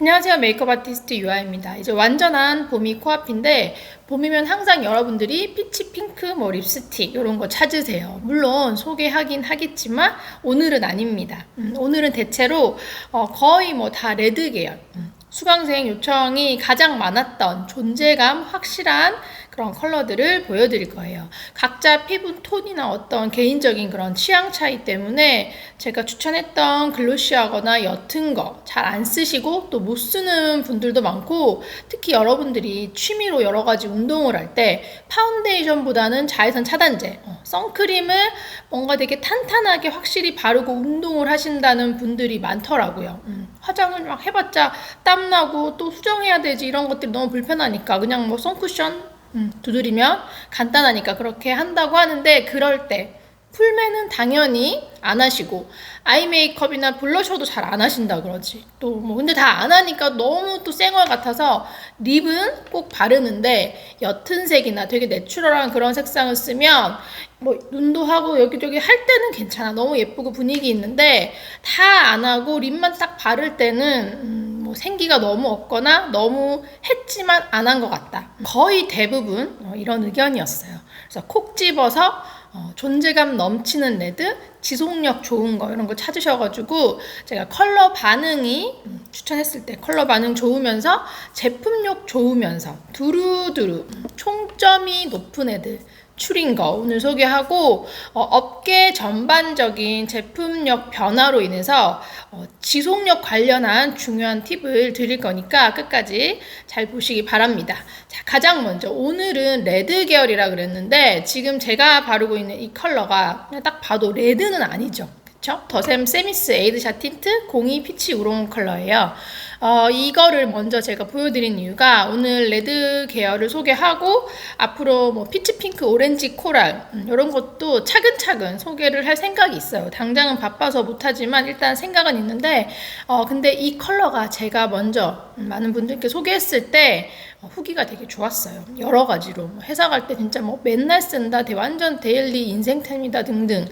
안녕하세요. 메이크업 아티스트 유아입니다. 이제 완전한 봄이 코앞인데 봄이면 항상 여러분들이 피치 핑크 뭐 립스틱 이런 거 찾으세요. 물론 소개하긴 하겠지만 오늘은 아닙니다. 음, 오늘은 대체로 어, 거의 뭐 다 레드 계열. 음, 수강생 요청이 가장 많았던 존재감 확실한 그런 컬러들을 보여드릴 거예요. 각자 피부 톤이나 어떤 개인적인 그런 취향 차이 때문에 제가 추천했던 글로시하거나 옅은 거 잘 안 쓰시고 또 못 쓰는 분들도 많고 특히 여러분들이 취미로 여러 가지 운동을 할 때 파운데이션보다는 자외선 차단제, 어, 선크림을 뭔가 되게 탄탄하게 확실히 바르고 운동을 하신다는 분들이 많더라고요. 음, 화장을 막 해봤자 땀나고 또 수정해야 되지 이런 것들이 너무 불편하니까 그냥 뭐 선쿠션 음, 두드리면 간단하니까 그렇게 한다고 하는데 그럴 때 풀맨은 당연히 안 하시고 아이 메이크업이나 블러셔도 잘 안 하신다 그러지. 또 뭐 근데 다 안 하니까 너무 또 쌩얼 같아서 립은 꼭 바르는데 옅은 색이나 되게 내추럴한 그런 색상을 쓰면 뭐 눈도 하고 여기저기 할 때는 괜찮아. 너무 예쁘고 분위기 있는데 다 안 하고 립만 딱 바를 때는 음, 뭐 생기가 너무 없거나 너무 했지만 안 한 것 같다. 거의 대부분 어, 이런 의견이었어요. 그래서 콕 집어서 어, 존재감 넘치는 레드, 지속력 좋은 거 이런 거 찾으셔가지고 제가 컬러 반응이 음, 추천했을 때 컬러 반응 좋으면서 제품력 좋으면서 두루두루 음, 총점이 높은 애들 추린 거 오늘 소개하고 어, 업계 전반적인 제품력 변화로 인해서 어, 지속력 관련한 중요한 팁을 드릴 거니까 끝까지 잘 보시기 바랍니다. 자, 가장 먼저 오늘은 레드 계열이라 그랬는데 지금 제가 바르고 있는 이 컬러가 딱 봐도 레드는 아니죠. 더샘 세미스 에이드샷 틴트 02 피치 우롱 컬러예요. 어, 이거를 먼저 제가 보여드린 이유가 오늘 레드 계열을 소개하고 앞으로 뭐 피치 핑크, 오렌지 코랄 음, 이런 것도 차근차근 소개를 할 생각이 있어요. 당장은 바빠서 못하지만 일단 생각은 있는데 어, 근데 이 컬러가 제가 먼저 음, 많은 분들께 소개했을 때 어, 후기가 되게 좋았어요. 여러 가지로 뭐 회사 갈 때 진짜 뭐 맨날 쓴다, 대 완전 데일리 인생템이다 등등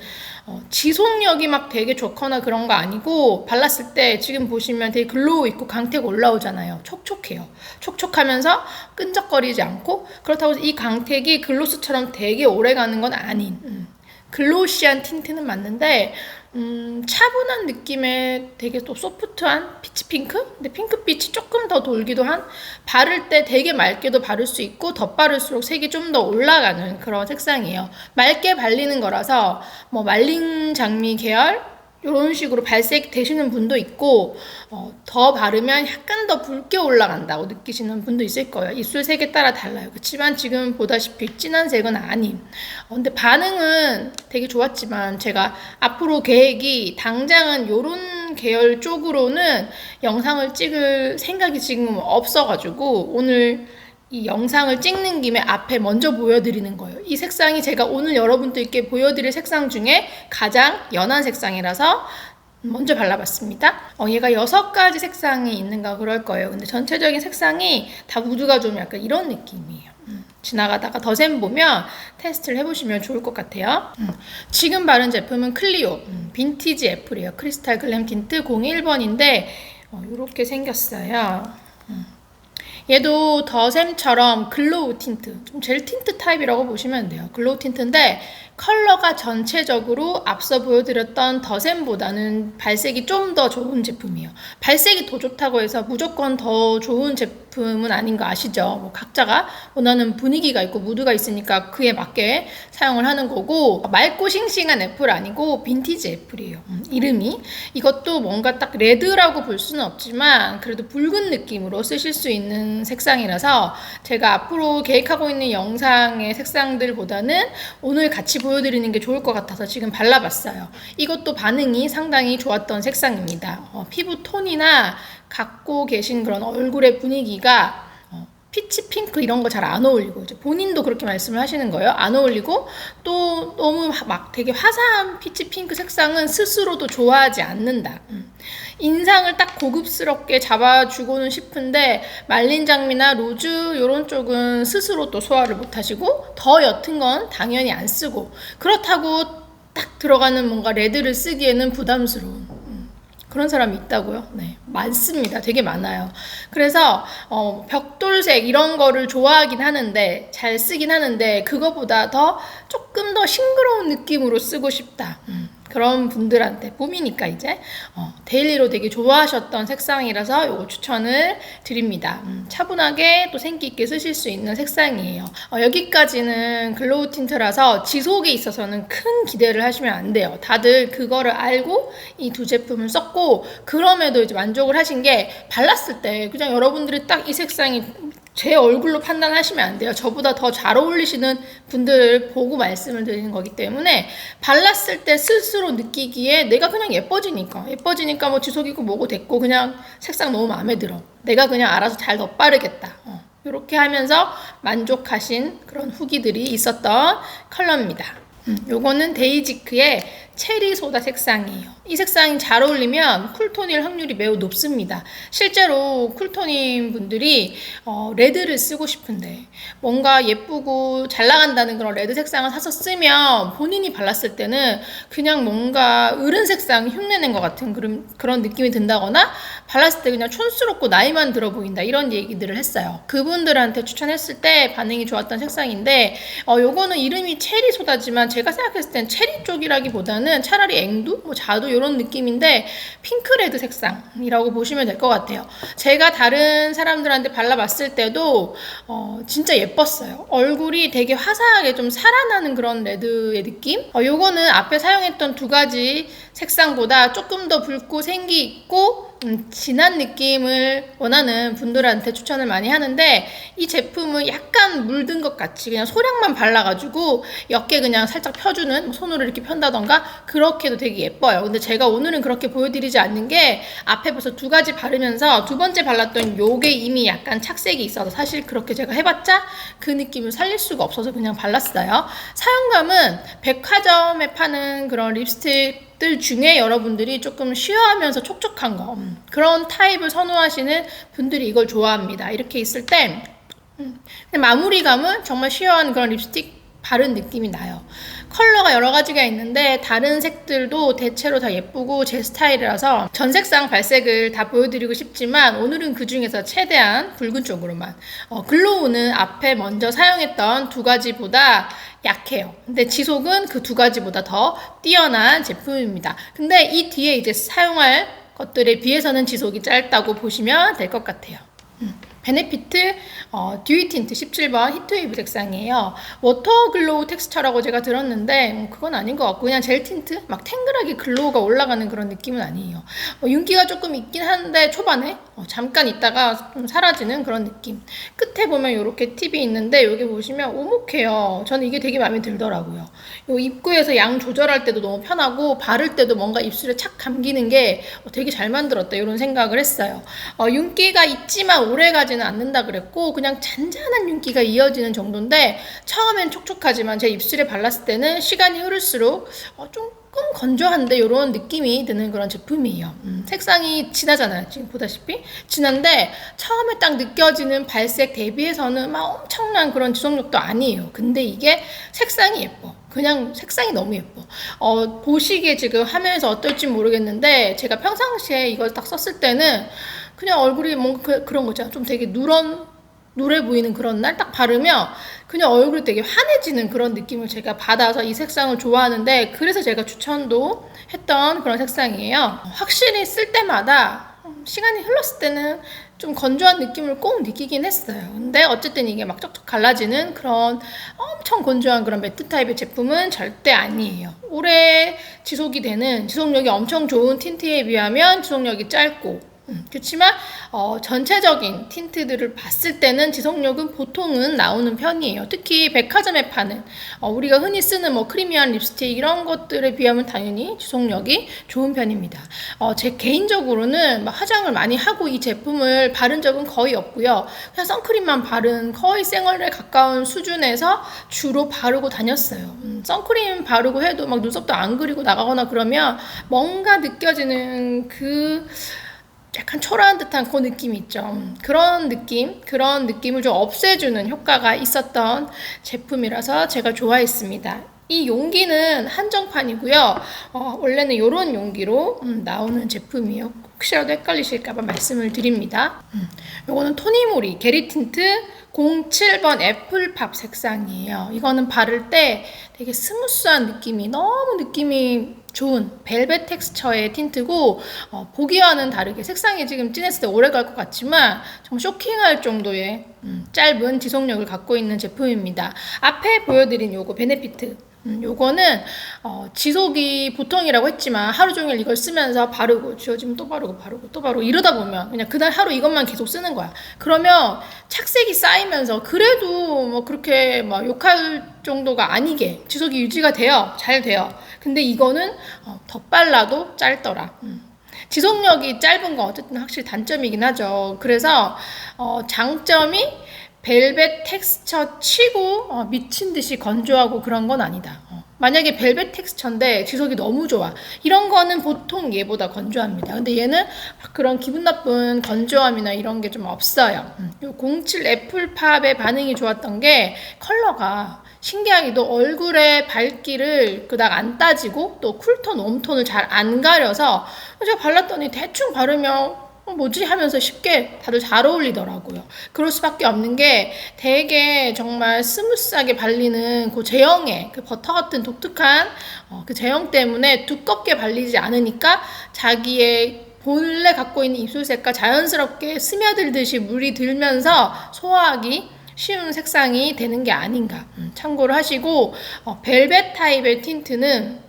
어, 지속력이 막 되게 좋거나 그런 거 아니고 발랐을 때 지금 보시면 되게 글로우 있고 강택 올라오잖아요. 촉촉해요. 촉촉하면서 끈적거리지 않고 그렇다고 이 강택이 글로스처럼 되게 오래 가는 건 아닌 음. 글로시한 틴트는 맞는데 음, 차분한 느낌의 되게 또 소프트한 피치 핑크? 근데 핑크빛이 조금 더 돌기도 한 바를 때 되게 맑게도 바를 수 있고 덧바를수록 색이 좀 더 올라가는 그런 색상이에요. 맑게 발리는 거라서 뭐 말린 장미 계열 이런 식으로 발색 되시는 분도 있고 어, 더 바르면 약간 더 붉게 올라간다고 느끼시는 분도 있을 거예요. 입술 색에 따라 달라요. 그렇지만 지금 보다시피 진한 색은 아님. 어, 근데 반응은 되게 좋았지만 제가 앞으로 계획이 당장은 요런 계열 쪽으로는 영상을 찍을 생각이 지금 없어가지고 오늘 이 영상을 찍는 김에 앞에 먼저 보여드리는 거예요. 이 색상이 제가 오늘 여러분들께 보여드릴 색상 중에 가장 연한 색상이라서 먼저 발라봤습니다. 어, 얘가 여섯 가지 색상이 있는가 그럴 거예요. 근데 전체적인 색상이 다 무드가 좀 약간 이런 느낌이에요. 음, 지나가다가 더샘 보면 테스트를 해보시면 좋을 것 같아요. 음, 지금 바른 제품은 클리오 음, 빈티지 애플이에요. 크리스탈 글램 틴트 01번인데 어, 이렇게 생겼어요. 음. 얘도 더샘처럼 글로우 틴트, 좀 젤 틴트 타입이라고 보시면 돼요. 글로우 틴트인데 컬러가 전체적으로 앞서 보여드렸던 더샘보다는 발색이 좀 더 좋은 제품이에요. 발색이 더 좋다고 해서 무조건 더 좋은 제품 은 아닌 거 아시죠? 뭐 각자가 원하는 분위기가 있고 무드가 있으니까 그에 맞게 사용을 하는 거고 맑고 싱싱한 애플 아니고 빈티지 애플이에요. 음, 이름이 이것도 뭔가 딱 레드라고 볼 수는 없지만 그래도 붉은 느낌으로 쓰실 수 있는 색상이라서 제가 앞으로 계획하고 있는 영상의 색상들보다는 오늘 같이 보여드리는 게 좋을 것 같아서 지금 발라봤어요. 이것도 반응이 상당히 좋았던 색상입니다. 어, 피부 톤이나 갖고 계신 그런 얼굴의 분위기가 어, 피치 핑크 이런 거 잘 안 어울리고 이제 본인도 그렇게 말씀을 하시는 거예요. 안 어울리고 또 너무 화- 막 되게 화사한 피치 핑크 색상은 스스로도 좋아하지 않는다. 음. 인상을 딱 고급스럽게 잡아주고는 싶은데 말린 장미나 로즈 이런 쪽은 스스로 또 소화를 못하시고 더 옅은 건 당연히 안 쓰고 그렇다고 딱 들어가는 뭔가 레드를 쓰기에는 부담스러운 음. 그런 사람이 있다고요? 네, 많습니다. 되게 많아요. 그래서 어, 벽돌색 이런 거를 좋아하긴 하는데 잘 쓰긴 하는데 그거보다 더 조금 더 싱그러운 느낌으로 쓰고 싶다. 음, 그런 분들한테 봄이니까 이제 어, 데일리로 되게 좋아하셨던 색상이라서 이거 추천을 드립니다. 음, 차분하게 또 생기 있게 쓰실 수 있는 색상이에요. 어, 여기까지는 글로우 틴트라서 지속에 있어서는 큰 기대를 하시면 안 돼요. 다들 그거를 알고 이 두 제품을 썼고 그럼에도 이제 만족을 하신 게 발랐을 때 그냥 여러분들이 딱 이 색상이 제 얼굴로 판단하시면 안 돼요. 저보다 더 잘 어울리시는 분들을 보고 말씀을 드리는 거기 때문에 발랐을 때 스스로 느끼기에 내가 그냥 예뻐지니까 예뻐지니까 뭐 지속이고 뭐고 됐고 그냥 색상 너무 마음에 들어. 내가 그냥 알아서 잘 덧바르겠다. 어. 이렇게 하면서 만족하신 그런 후기들이 있었던 컬러입니다. 음, 요거는 데이지크의 체리 소다 색상이에요. 이 색상이 잘 어울리면 쿨톤일 확률이 매우 높습니다. 실제로 쿨톤인 분들이 어, 레드를 쓰고 싶은데 뭔가 예쁘고 잘 나간다는 그런 레드 색상을 사서 쓰면 본인이 발랐을 때는 그냥 뭔가 으른 색상 흉내낸 것 같은 그런, 그런 느낌이 든다거나 발랐을 때 그냥 촌스럽고 나이만 들어 보인다 이런 얘기들을 했어요. 그분들한테 추천했을 때 반응이 좋았던 색상인데 어, 요거는 이름이 체리 소다지만 제가 생각했을 땐 체리 쪽이라기보다는 차라리 앵두, 뭐 자두 이런 느낌인데 핑크레드 색상이라고 보시면 될 것 같아요. 제가 다른 사람들한테 발라봤을 때도 어, 진짜 예뻤어요. 얼굴이 되게 화사하게 좀 살아나는 그런 레드의 느낌? 어, 요거는 앞에 사용했던 두 가지 색상보다 조금 더 붉고 생기 있고 음, 진한 느낌을 원하는 분들한테 추천을 많이 하는데 이 제품은 약간 물든 것 같이 그냥 소량만 발라가지고 옅게 그냥 살짝 펴주는 뭐 손으로 이렇게 편다던가 그렇게도 되게 예뻐요. 근데 제가 오늘은 그렇게 보여드리지 않는 게 앞에 벌써 두 가지 바르면서 두 번째 발랐던 요게 이미 약간 착색이 있어서 사실 그렇게 제가 해봤자 그 느낌을 살릴 수가 없어서 그냥 발랐어요. 사용감은 백화점에 파는 그런 립스틱 들 중에 여러분들이 조금 쉬어하면서 촉촉한 거 음, 그런 타입을 선호하시는 분들이 이걸 좋아합니다. 이렇게 있을 때 음, 마무리감은 정말 쉬어한 그런 립스틱 바른 느낌이 나요. 컬러가 여러 가지가 있는데 다른 색들도 대체로 다 예쁘고 제 스타일이라서 전 색상 발색을 다 보여드리고 싶지만 오늘은 그 중에서 최대한 붉은 쪽으로만 어, 글로우는 앞에 먼저 사용했던 두 가지보다 약해요. 근데 지속은 그 두 가지보다 더 뛰어난 제품입니다. 근데 이 뒤에 이제 사용할 것들에 비해서는 지속이 짧다고 보시면 될 것 같아요. 음. 베네피트 어, 듀이 틴트 17번 히트웨이브 색상이에요. 워터 글로우 텍스처라고 제가 들었는데 음, 그건 아닌 것 같고 그냥 젤 틴트 막 탱글하게 글로우가 올라가는 그런 느낌은 아니에요. 어, 윤기가 조금 있긴 한데 초반에 어, 잠깐 있다가 좀 사라지는 그런 느낌. 끝에 보면 이렇게 팁이 있는데 여기 보시면 오목해요. 저는 이게 되게 마음에 들더라고요. 요 입구에서 양 조절할 때도 너무 편하고 바를 때도 뭔가 입술에 착 감기는 게 어, 되게 잘 만들었다 이런 생각을 했어요. 어, 윤기가 있지만 오래가지 이어지는 않는다 그랬고 그냥 잔잔한 윤기가 이어지는 정도인데 처음엔 촉촉하지만 제 입술에 발랐을 때는 시간이 흐를수록 어, 조금 건조한데 이런 느낌이 드는 그런 제품이에요. 음, 색상이 진하잖아요. 지금 보다시피 진한데 처음에 딱 느껴지는 발색 대비해서는 막 엄청난 그런 지속력도 아니에요. 근데 이게 색상이 예뻐. 그냥 색상이 너무 예뻐. 어, 보시기에 지금 화면에서 어떨지 모르겠는데 제가 평상시에 이걸 딱 썼을 때는 그냥 얼굴이 뭔가 그, 그런 거죠. 좀 되게 누런 누래 보이는 그런 날 딱 바르면 그냥 얼굴이 되게 환해지는 그런 느낌을 제가 받아서 이 색상을 좋아하는데 그래서 제가 추천도 했던 그런 색상이에요. 확실히 쓸 때마다 시간이 흘렀을 때는 좀 건조한 느낌을 꼭 느끼긴 했어요. 근데 어쨌든 이게 막 쩍쩍 갈라지는 그런 엄청 건조한 그런 매트 타입의 제품은 절대 아니에요. 오래 지속이 되는 지속력이 엄청 좋은 틴트에 비하면 지속력이 짧고 음, 그렇지만 어, 전체적인 틴트들을 봤을 때는 지속력은 보통은 나오는 편이에요. 특히 백화점에 파는 어, 우리가 흔히 쓰는 뭐 크리미한 립스틱 이런 것들에 비하면 당연히 지속력이 좋은 편입니다. 어, 제 개인적으로는 화장을 많이 하고 이 제품을 바른 적은 거의 없고요. 그냥 선크림만 바른 거의 생얼에 가까운 수준에서 주로 바르고 다녔어요. 음, 선크림 바르고 해도 막 눈썹도 안 그리고 나가거나 그러면 뭔가 느껴지는 그 약간 초라한 듯한 그 느낌이 있죠. 그런 느낌, 그런 느낌을 좀 없애주는 효과가 있었던 제품이라서 제가 좋아했습니다. 이 용기는 한정판이고요. 어, 원래는 이런 용기로 음, 나오는 제품이에요. 혹시라도 헷갈리실까봐 말씀을 드립니다. 음, 이거는 토니모리 게리 틴트 07번 애플팝 색상이에요. 이거는 바를 때 되게 스무스한 느낌이 너무 느낌이 좋은 벨벳 텍스처의 틴트고 어, 보기와는 다르게 색상이 지금 진했을 때 오래 갈 것 같지만 정말 쇼킹할 정도의 음, 짧은 지속력을 갖고 있는 제품입니다. 앞에 보여드린 요거 베네피트 음, 요거는 어, 지속이 보통이라고 했지만 하루 종일 이걸 쓰면서 바르고 지워지면 또 바르고 바르고 또 바르고 이러다 보면 그냥 그날 하루 이것만 계속 쓰는 거야. 그러면 착색이 쌓이면서 그래도 뭐 그렇게 막 욕할 정도가 아니게 지속이 유지가 돼요. 잘 돼요. 근데 이거는 어, 덧발라도 짧더라. 음. 지속력이 짧은 건 어쨌든 확실히 단점이긴 하죠. 그래서 어, 장점이 벨벳 텍스처 치고 어, 미친 듯이 건조하고 그런 건 아니다. 어. 만약에 벨벳 텍스처인데 지속이 너무 좋아. 이런 거는 보통 얘보다 건조합니다. 근데 얘는 막 그런 기분 나쁜 건조함이나 이런 게 좀 없어요. 음. 요07 애플팝의 반응이 좋았던 게 컬러가 신기하게도 얼굴의 밝기를 그닥 안 따지고 또 쿨톤, 웜톤을 잘 안 가려서 제가 발랐더니 대충 바르면 어, 뭐지 하면서 쉽게 다들 잘 어울리더라고요. 그럴 수밖에 없는 게 되게 정말 스무스하게 발리는 그 제형의 그 버터 같은 독특한 어, 그 제형 때문에 두껍게 발리지 않으니까 자기의 본래 갖고 있는 입술색과 자연스럽게 스며들듯이 물이 들면서 소화하기 쉬운 색상이 되는 게 아닌가 음, 참고를 하시고 어, 벨벳 타입의 틴트는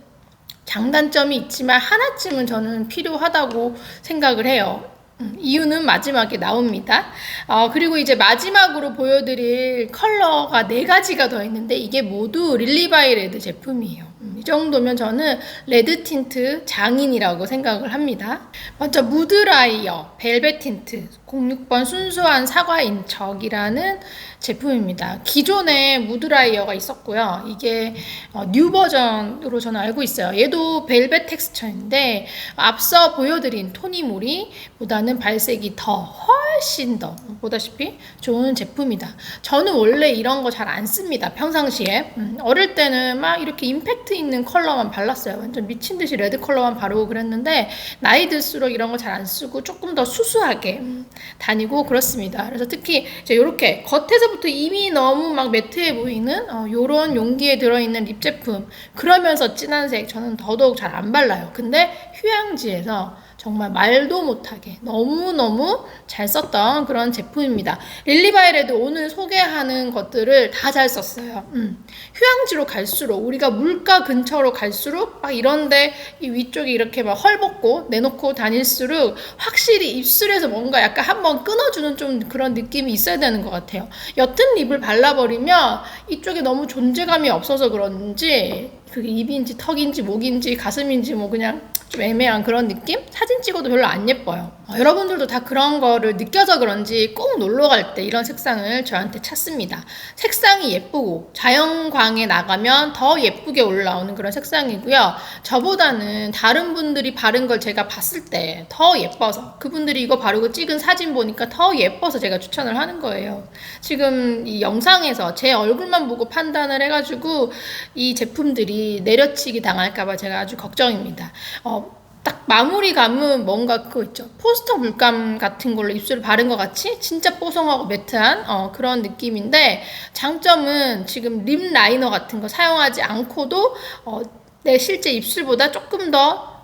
장단점이 있지만 하나쯤은 저는 필요하다고 생각을 해요. 음, 이유는 마지막에 나옵니다. 어, 그리고 이제 마지막으로 보여드릴 컬러가 네 가지가 더 있는데 이게 모두 릴리바이 레드 제품이에요. 음, 이 정도면 저는 레드 틴트 장인이라고 생각을 합니다. 먼저 무드 라이어 벨벳 틴트 06번 순수한 사과 인척이라는 제품입니다. 기존에 무드라이어가 있었고요. 이게 어, 뉴 버전으로 저는 알고 있어요. 얘도 벨벳 텍스처인데 앞서 보여드린 토니모리 보다는 발색이 더 훨씬 더 보다시피 좋은 제품이다. 저는 원래 이런 거 잘 안 씁니다. 평상시에 음, 어릴 때는 막 이렇게 임팩트 있는 컬러만 발랐어요. 완전 미친 듯이 레드 컬러만 바르고 그랬는데 나이 들수록 이런 거 잘 안 쓰고 조금 더 수수하게 음, 다니고 그렇습니다. 그래서 특히 이제 이렇게 겉에서부터 이미 너무 막 매트해 보이는 어, 요런 용기에 들어있는 립 제품 그러면서 진한 색 저는 더더욱 잘 안 발라요. 근데 휴양지에서 정말 말도 못하게 너무너무 잘 썼던 그런 제품입니다. 릴리바이레드 오늘 소개하는 것들을 다 잘 썼어요. 음. 휴양지로 갈수록 우리가 물가 근처로 갈수록 막 이런데 이 위쪽이 이렇게 막 헐벗고 내놓고 다닐수록 확실히 입술에서 뭔가 약간 한번 끊어주는 좀 그런 느낌이 있어야 되는 것 같아요. 옅은 립을 발라버리면 이쪽에 너무 존재감이 없어서 그런지 그게 입인지 턱인지 목인지 가슴인지 뭐 그냥 좀 애매한 그런 느낌? 사진 찍어도 별로 안 예뻐요. 어, 여러분들도 다 그런 거를 느껴서 그런지 꼭 놀러 갈 때 이런 색상을 저한테 찾습니다. 색상이 예쁘고 자연광에 나가면 더 예쁘게 올라오는 그런 색상이고요. 저보다는 다른 분들이 바른 걸 제가 봤을 때 더 예뻐서 그분들이 이거 바르고 찍은 사진 보니까 더 예뻐서 제가 추천을 하는 거예요. 지금 이 영상에서 제 얼굴만 보고 판단을 해가지고 이 제품들이 내려치기 당할까봐 제가 아주 걱정입니다. 어, 딱 마무리 감은 뭔가 그거 있죠. 포스터 물감 같은 걸로 입술을 바른 것 같이 진짜 뽀송하고 매트한 어, 그런 느낌인데 장점은 지금 립 라이너 같은 거 사용하지 않고도 어, 내 실제 입술보다 조금 더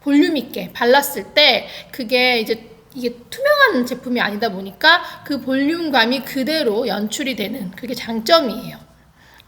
볼륨 있게 발랐을 때 그게 이제 이게 투명한 제품이 아니다 보니까 그 볼륨감이 그대로 연출이 되는 그게 장점이에요.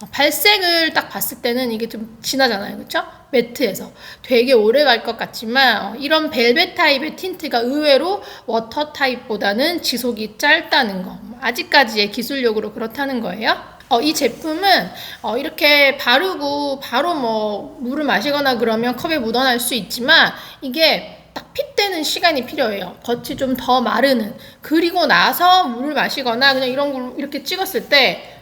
어, 발색을 딱 봤을 때는 이게 좀 진하잖아요. 그쵸? 매트에서. 되게 오래 갈 것 같지만, 어, 이런 벨벳 타입의 틴트가 의외로 워터 타입보다는 지속이 짧다는 거. 아직까지의 기술력으로 그렇다는 거예요. 어, 이 제품은 어, 이렇게 바르고 바로 뭐 물을 마시거나 그러면 컵에 묻어날 수 있지만 이게 딱 핏되는 시간이 필요해요. 겉이 좀 더 마르는. 그리고 나서 물을 마시거나 그냥 이런 걸 이렇게 찍었을 때 어,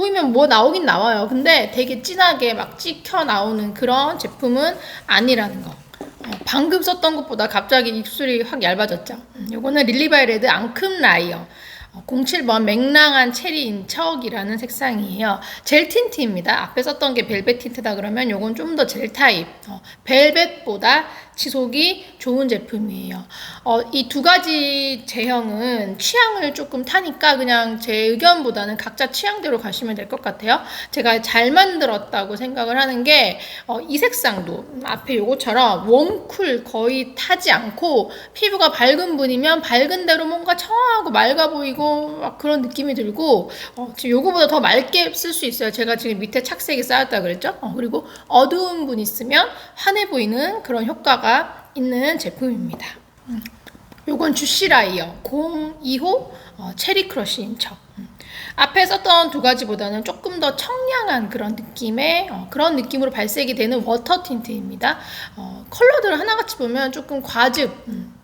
보이면 뭐 나오긴 나와요. 근데 되게 진하게 막 찍혀 나오는 그런 제품은 아니라는 거. 어, 방금 썼던 것보다 갑자기 입술이 확 얇아졌죠. 음, 요거는 릴리바이 레드 앙큼 라이어. 어, 07번 맹랑한 체리 인척이라는 색상이에요. 젤 틴트입니다. 앞에 썼던 게 벨벳 틴트다 그러면 요건 좀 더 젤 타입. 어, 벨벳보다 지속이 좋은 제품이에요. 어, 이 두 가지 제형은 취향을 조금 타니까 그냥 제 의견보다는 각자 취향대로 가시면 될 것 같아요. 제가 잘 만들었다고 생각을 하는 게, 어, 이 색상도 앞에 요거처럼 웜쿨 거의 타지 않고 피부가 밝은 분이면 밝은 대로 뭔가 청하고 맑아 보이고 막 그런 느낌이 들고, 어, 지금 요거보다 더 맑게 쓸 수 있어요. 제가 지금 밑에 착색이 쌓였다 그랬죠? 어, 그리고 어두운 분 있으면 환해 보이는 그런 효과가 있는 제품입니다. 음. 요건 주시라이어 02호 어, 체리 크러쉬 인척. 음. 앞에 썼던 두 가지보다는 조금 더 청량한 그런 느낌의 어, 그런 느낌으로 발색이 되는 워터 틴트입니다. 어, 컬러들 하나같이 보면 조금 과즙, 음,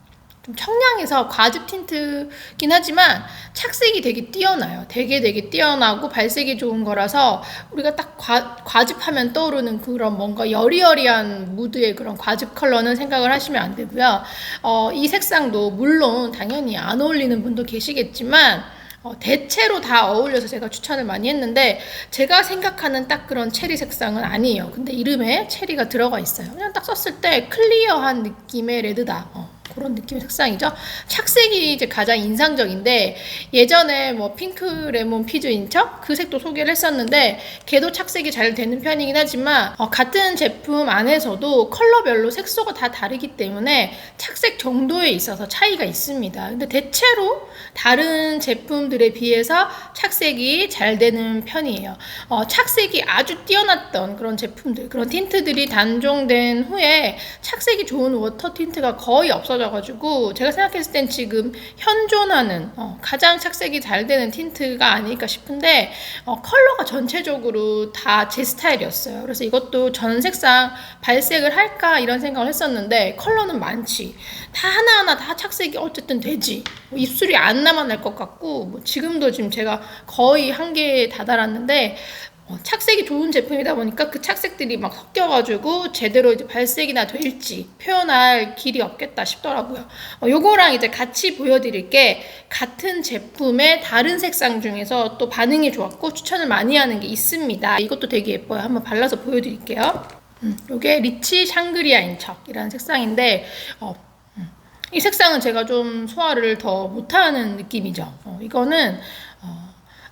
좀 청량해서 과즙 틴트긴 하지만 착색이 되게 뛰어나요. 되게 되게 뛰어나고 발색이 좋은 거라서 우리가 딱 과, 과즙하면 떠오르는 그런 뭔가 여리여리한 무드의 그런 과즙 컬러는 생각을 하시면 안 되고요. 어, 이 색상도 물론 당연히 안 어울리는 분도 계시겠지만 어, 대체로 다 어울려서 제가 추천을 많이 했는데 제가 생각하는 딱 그런 체리 색상은 아니에요. 근데 이름에 체리가 들어가 있어요. 그냥 딱 썼을 때 클리어한 느낌의 레드다. 어. 그런 느낌의 색상이죠. 착색이 이제 가장 인상적인데 예전에 뭐 핑크 레몬 피즈 인척 그 색도 소개를 했었는데 걔도 착색이 잘 되는 편이긴 하지만 어, 같은 제품 안에서도 컬러별로 색소가 다 다르기 때문에 착색 정도에 있어서 차이가 있습니다. 근데 대체로 다른 제품들에 비해서 착색이 잘 되는 편이에요. 어, 착색이 아주 뛰어났던 그런 제품들 그런 틴트들이 단종된 후에 착색이 좋은 워터 틴트가 거의 없어져 가지고 제가 생각했을 땐 지금 현존하는 어, 가장 착색이 잘 되는 틴트가 아닐까 싶은데 어, 컬러가 전체적으로 다 제 스타일이었어요. 그래서 이것도 전 색상 발색을 할까 이런 생각을 했었는데 컬러는 많지. 다 하나하나 다 착색이 어쨌든 되지. 뭐 입술이 안 남아날 것 같고 뭐 지금도 지금 제가 거의 한개에 다다랐는데 어, 착색이 좋은 제품이다 보니까 그 착색들이 막 섞여가지고 제대로 이제 발색이나 될지 표현할 길이 없겠다 싶더라고요. 어, 요거랑 이제 같이 보여드릴 게 같은 제품의 다른 색상 중에서 또 반응이 좋았고 추천을 많이 하는 게 있습니다. 이것도 되게 예뻐요. 한번 발라서 보여드릴게요. 음, 요게 리치 샹그리아 인 척이라는 색상인데 어, 음, 이 색상은 제가 좀 소화를 더 못하는 느낌이죠. 어, 이거는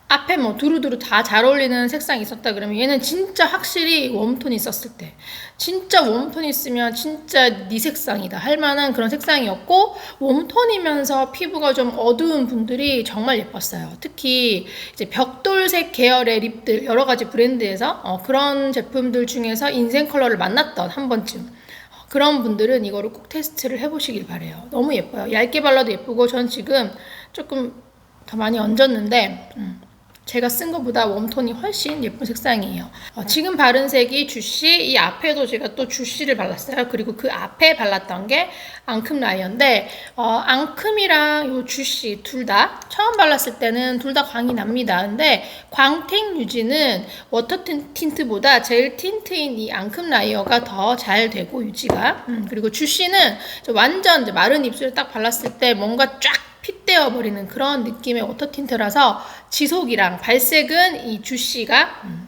앞에 뭐 두루두루 다 잘 어울리는 색상이 있었다 그러면 얘는 진짜 확실히 웜톤 있었을 때 진짜 웜톤 있으면 진짜 네 색상이다 할 만한 그런 색상이었고 웜톤이면서 피부가 좀 어두운 분들이 정말 예뻤어요. 특히 이제 벽돌색 계열의 립들 여러 가지 브랜드에서 어, 그런 제품들 중에서 인생 컬러를 만났던 한 번쯤 어, 그런 분들은 이거를 꼭 테스트를 해보시길 바래요. 너무 예뻐요. 얇게 발라도 예쁘고 전 지금 조금 더 많이 얹었는데 음. 제가 쓴 것보다 웜톤이 훨씬 예쁜 색상이에요. 어, 지금 바른 색이 주시, 이 앞에도 제가 또 주시를 발랐어요. 그리고 그 앞에 발랐던 게 앙큼 라이어인데 어, 앙큼이랑 요 주시 둘 다 처음 발랐을 때는 둘 다 광이 납니다. 근데 광택 유지는 워터 틴트보다 젤 틴트인 이 앙큼 라이어가 더 잘 되고 유지가 음, 그리고 주시는 완전 마른 입술에 딱 발랐을 때 뭔가 쫙 핏되어 버리는 그런 느낌의 워터 틴트라서 지속이랑 발색은 이 주시가 음,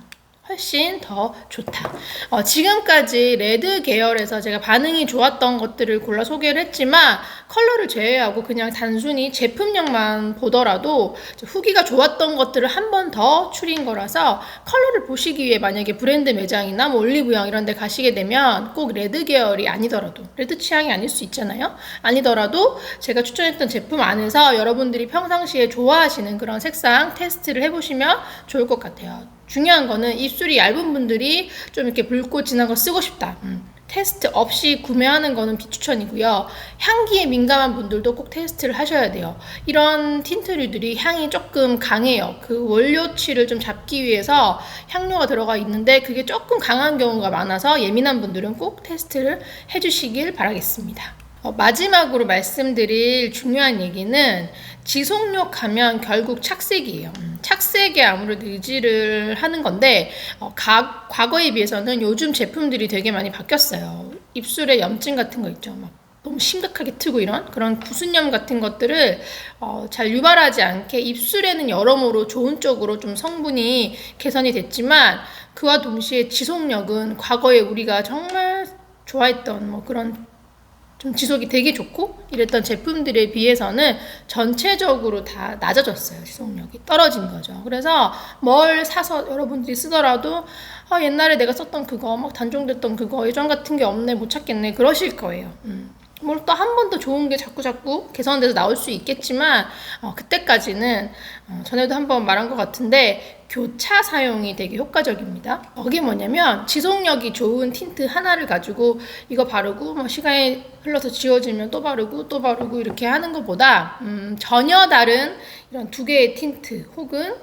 훨씬 더 좋다. 어, 지금까지 레드 계열에서 제가 반응이 좋았던 것들을 골라 소개를 했지만 컬러를 제외하고 그냥 단순히 제품력만 보더라도 후기가 좋았던 것들을 한 번 더 추린 거라서 컬러를 보시기 위해 만약에 브랜드 매장이나 뭐 올리브영 이런 데 가시게 되면 꼭 레드 계열이 아니더라도 레드 취향이 아닐 수 있잖아요. 아니더라도 제가 추천했던 제품 안에서 여러분들이 평상시에 좋아하시는 그런 색상 테스트를 해보시면 좋을 것 같아요. 중요한 거는 입술이 얇은 분들이 좀 이렇게 붉고 진한 거 쓰고 싶다. 음. 테스트 없이 구매하는 거는 비추천이고요. 향기에 민감한 분들도 꼭 테스트를 하셔야 돼요. 이런 틴트류들이 향이 조금 강해요. 그 원료치를 좀 잡기 위해서 향료가 들어가 있는데 그게 조금 강한 경우가 많아서 예민한 분들은 꼭 테스트를 해주시길 바라겠습니다. 어, 마지막으로 말씀드릴 중요한 얘기는 지속력 하면 결국 착색이에요. 음, 착색에 아무래도 의지를 하는 건데 어, 가, 과거에 비해서는 요즘 제품들이 되게 많이 바뀌었어요. 입술에 염증 같은 거 있죠. 막 너무 심각하게 트고 이런 그런 구순염 같은 것들을 어, 잘 유발하지 않게 입술에는 여러모로 좋은 쪽으로 좀 성분이 개선이 됐지만 그와 동시에 지속력은 과거에 우리가 정말 좋아했던 뭐 그런 좀 지속이 되게 좋고 이랬던 제품들에 비해서는 전체적으로 다 낮아졌어요. 지속력이 떨어진 거죠. 그래서 뭘 사서 여러분들이 쓰더라도 아, 옛날에 내가 썼던 그거 막 단종됐던 그거 예전 같은 게 없네 못 찾겠네 그러실 거예요. 음. 뭘 또 한 번 더 좋은 게 자꾸 자꾸 개선돼서 나올 수 있겠지만 어, 그때까지는 어, 전에도 한번 말한 것 같은데 교차 사용이 되게 효과적입니다. 그게 뭐냐면 지속력이 좋은 틴트 하나를 가지고 이거 바르고 뭐 시간이 흘러서 지워지면 또 바르고 또 바르고 이렇게 하는 것보다 음, 전혀 다른 이런 두 개의 틴트 혹은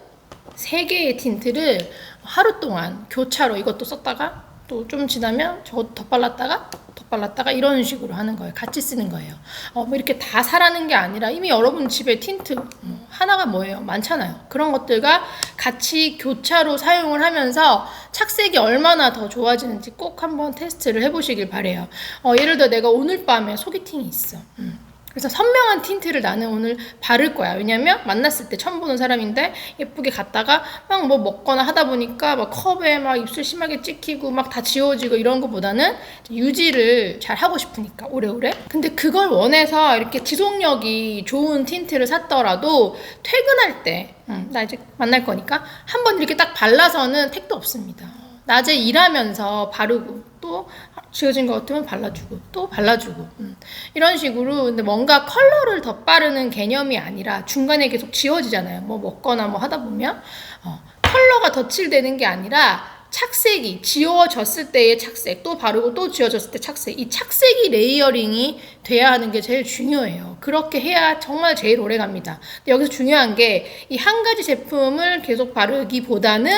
세 개의 틴트를 하루 동안 교차로 이것도 썼다가 또 좀 지나면 저것도 덧발랐다가 덧발랐다가 이런 식으로 하는 거예요. 같이 쓰는 거예요. 어, 뭐 이렇게 다 사라는 게 아니라 이미 여러분 집에 틴트 뭐 하나가 뭐예요? 많잖아요. 그런 것들과 같이 교차로 사용을 하면서 착색이 얼마나 더 좋아지는지 꼭 한번 테스트를 해보시길 바래요. 어, 예를 들어 내가 오늘 밤에 소개팅이 있어. 음. 그래서 선명한 틴트를 나는 오늘 바를 거야. 왜냐면 만났을 때 처음 보는 사람인데 예쁘게 갔다가 막 뭐 먹거나 하다 보니까 막 컵에 막 입술 심하게 찍히고 막 다 지워지고 이런 것보다는 유지를 잘 하고 싶으니까 오래오래. 근데 그걸 원해서 이렇게 지속력이 좋은 틴트를 샀더라도 퇴근할 때, 음, 나 이제 만날 거니까 한 번 이렇게 딱 발라서는 택도 없습니다. 낮에 일하면서 바르고 또 지워진 것 같으면 발라주고 또 발라주고 음. 이런 식으로 근데 뭔가 컬러를 덧바르는 개념이 아니라 중간에 계속 지워지잖아요 뭐 먹거나 뭐 하다 보면 어, 컬러가 덧칠되는 게 아니라 착색이 지워졌을 때의 착색 또 바르고 또 지워졌을 때 착색 이 착색이 레이어링이 돼야 하는 게 제일 중요해요. 그렇게 해야 정말 제일 오래 갑니다. 여기서 중요한 게 이 한 가지 제품을 계속 바르기보다는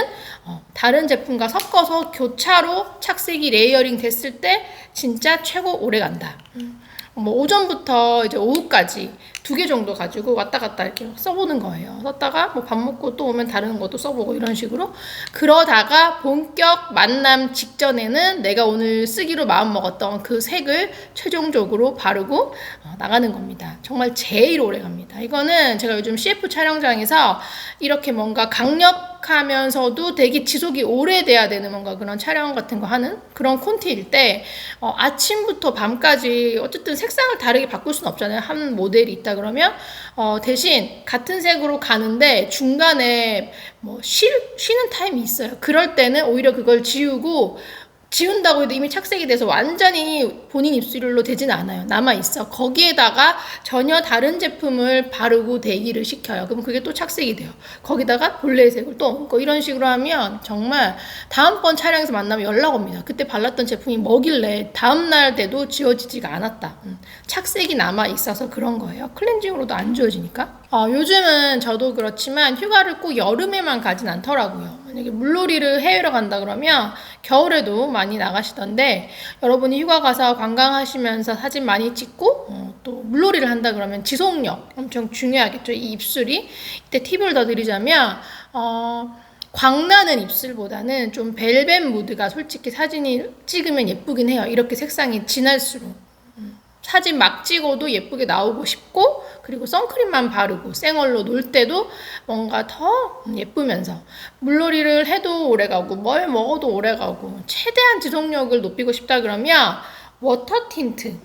어, 다른 제품과 섞어서 교차로 착색이 레이어링 됐을 때 진짜 최고 오래 간다. 음. 뭐 오전부터 이제 오후까지 두 개 정도 가지고 왔다 갔다 이렇게 써보는 거예요. 썼다가 뭐 밥 먹고 또 오면 다른 것도 써보고 이런 식으로 그러다가 본격 만남 직전에는 내가 오늘 쓰기로 마음 먹었던 그 색을 최종적으로 바르고 어, 나가는 겁니다. 정말 제일 오래 갑니다. 이거는 제가 요즘 CF 촬영장에서 이렇게 뭔가 강력 하면서도 되게 지속이 오래돼야 되는 뭔가 그런 촬영 같은 거 하는 그런 콘티일 때 어, 아침부터 밤까지 어쨌든 색상을 다르게 바꿀 수는 없잖아요. 한 모델이 있다 그러면 어, 대신 같은 색으로 가는데 중간에 뭐 쉴, 쉬는 타임이 있어요. 그럴 때는 오히려 그걸 지우고 지운다고 해도 이미 착색이 돼서 완전히 본인 입술로 되진 않아요. 남아있어. 거기에다가 전혀 다른 제품을 바르고 대기를 시켜요. 그럼 그게 또 착색이 돼요. 거기다가 본래의 색을 또 얹고 이런 식으로 하면 정말 다음번 촬영에서 만나면 연락 옵니다. 그때 발랐던 제품이 뭐길래 다음날 돼도 지워지지가 않았다. 음. 착색이 남아있어서 그런 거예요. 클렌징으로도 안 지워지니까. 어, 요즘은 저도 그렇지만 휴가를 꼭 여름에만 가진 않더라고요. 만약에 물놀이를 해외로 간다 그러면 겨울에도 많이 나가시던데 여러분이 휴가 가서 관광하시면서 사진 많이 찍고 어, 또 물놀이를 한다 그러면 지속력 엄청 중요하겠죠. 이 입술이 이때 팁을 더 드리자면 어, 광나는 입술보다는 좀 벨벳 무드가 솔직히 사진이 찍으면 예쁘긴 해요. 이렇게 색상이 진할수록. 사진 막 찍어도 예쁘게 나오고 싶고 그리고 선크림만 바르고 생얼로 놀 때도 뭔가 더 예쁘면서 물놀이를 해도 오래가고 뭘 먹어도 오래가고 최대한 지속력을 높이고 싶다 그러면 워터 틴트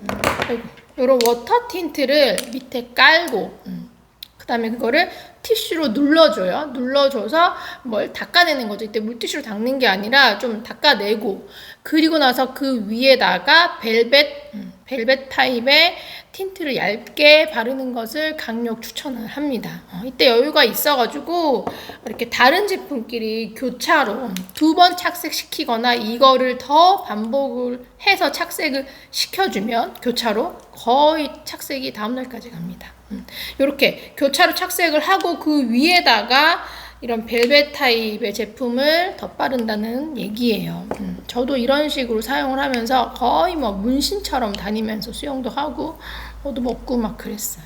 이런 워터 틴트를 밑에 깔고 음. 그 다음에 그거를 티슈로 눌러줘요. 눌러줘서 뭘 닦아내는 거죠. 이때 물티슈로 닦는 게 아니라 좀 닦아내고 그리고 나서 그 위에다가 벨벳 음, 벨벳 타입의 틴트를 얇게 바르는 것을 강력 추천을 합니다. 어, 이때 여유가 있어가지고 이렇게 다른 제품끼리 교차로 두 번 착색시키거나 이거를 더 반복을 해서 착색을 시켜주면 교차로 거의 착색이 다음날까지 갑니다. 음, 이렇게 교차로 착색을 하고 그 위에다가 이런 벨벳 타입의 제품을 덧바른다는 얘기예요. 음, 저도 이런 식으로 사용을 하면서 거의 뭐 문신처럼 다니면서 수영도 하고 뭐도 먹고 막 그랬어요.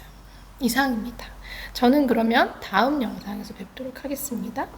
이상입니다. 저는 그러면 다음 영상에서 뵙도록 하겠습니다.